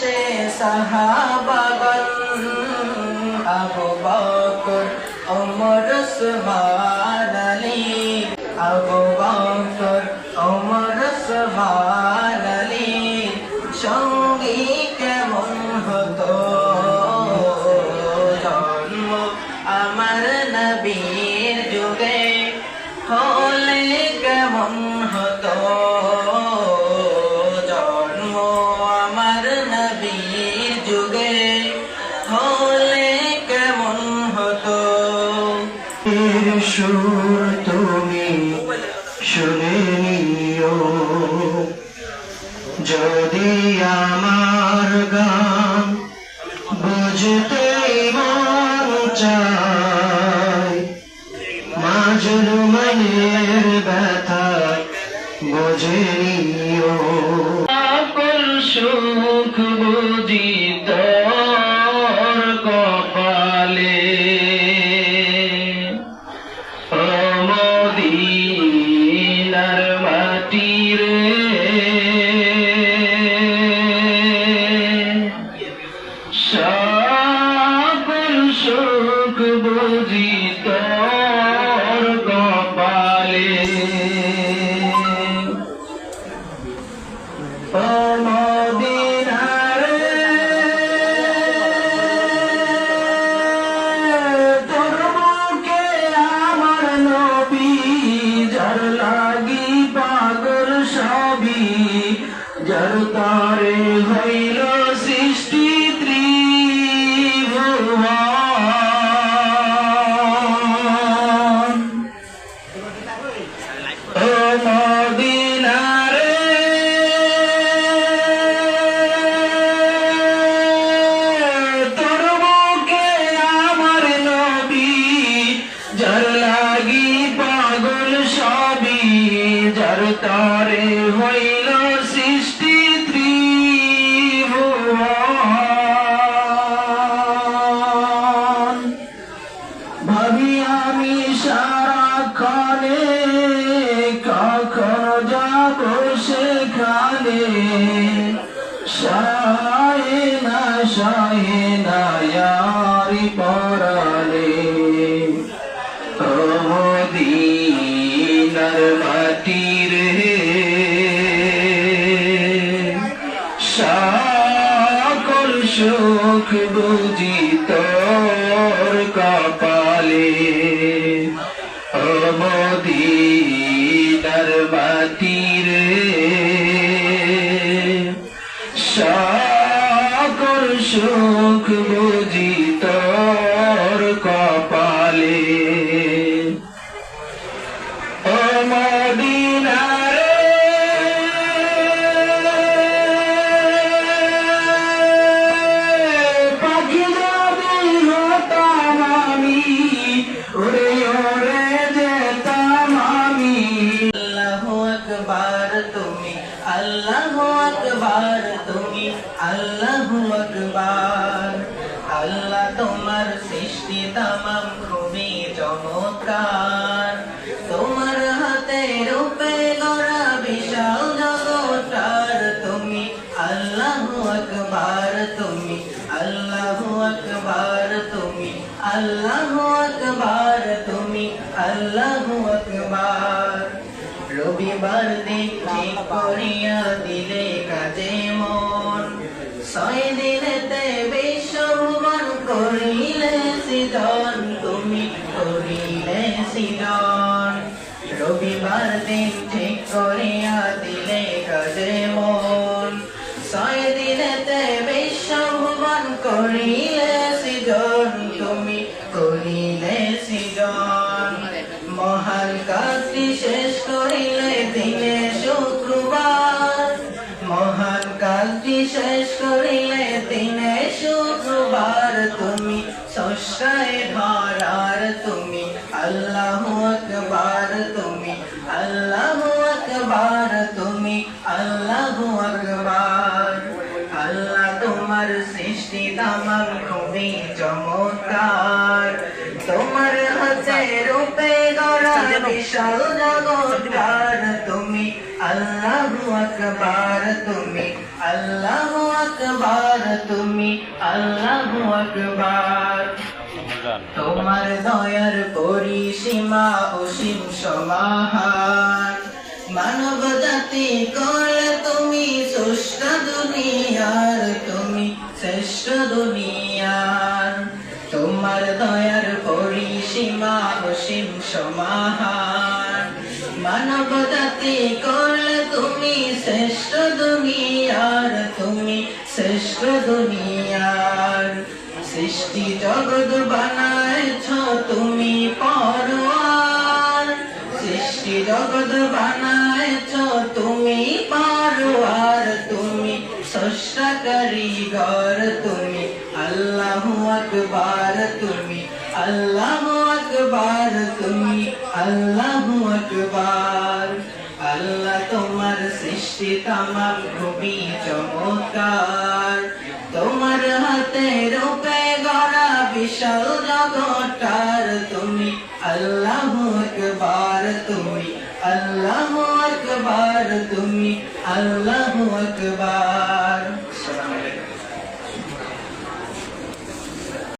সে সাহাবাগন আবু বকর ওমর উসমান আলী। আবু বকর ওমর উসমান সুর তুমি শুনে নিও। যদি আমার গান মন মনের ব্যথা বুঝে নিও। সকল সুখ বুঝি যার তারে হইল সৃষ্টি ভাবি আমি সারা সারাক্ষণে কখন যাব সেখানে? সায়ে না সায়ে না, ইয়ারি পরালে মদিনার মাটি রে। সকল সুখ বুঝি তোর কপালে। মদিনার মাটি রে। সকল সুখ আল্লাহ তোমার সৃষ্টি তামাম খুবই চমৎকার আল্লাহু আকবার তুমি, আল্লাহু আকবার তুমি, আল্লাহু আকবার তুমি, আল্লাহু আকবার। রবিবার ঠিক করিয়া দিলে কাজে মন। ছয় দিনেতে বিশ্বভুবন করিলে সৃজন, তুমি করিলে সৃজন। রবিবার দিন ঠিক করিয়া করিলে সৃজন। মহান কাজটি শেষ করিলে দিনে শুক্রবার মহান কাজটি শেষ করিলে দিনে শুক্রবার তুমি সস্তায় ধরার, তুমি আল্লাহ আকবার। তুমি আল্লাহ আকবার, তুমি আল্লাহ আকবার। আল্লাহ তোমার সৃষ্টি তামাম খুবই চমৎকার। রূপে গড়া বিশাল জগৎ তুমি। আল্লাহু আকবার তুমি। আল্লাহ আকবার তুমি। আল্লাহ আকবার। তোমার দয়ার পরিসীমা অসীম সমাহার। মানব জাতি করলে তুমি শ্রেষ্ঠ দুনিয়ার তুমি শ্রেষ্ঠ দুনিয়ার। তোমার দয়ার পরিসীমা অসীম সমাহার। তুমি শ্রেষ্ঠ দুনিয়ার, তুমি শ্রেষ্ঠ দুনিয়ার। সৃষ্টি জগৎ বানাইছ তুমি সৃষ্টি জগৎ বানাইছ তুমি পরওয়ার তুমি স্রষ্টা কারিগর তুমি আল্লাহ আকবার। তুমি আল্লাহ আকবার তুমি আল্লাহ আকবার। আল্লাহ তোমার সৃষ্টি, তামাম খুবই চমৎকার। তোমার হাতে রূপে গড়া বিশাল জগৎটার তুমি আল্লাহ আকবার, তুমি আল্লাহ আকবার, তুমি আল্লাহ আকবার।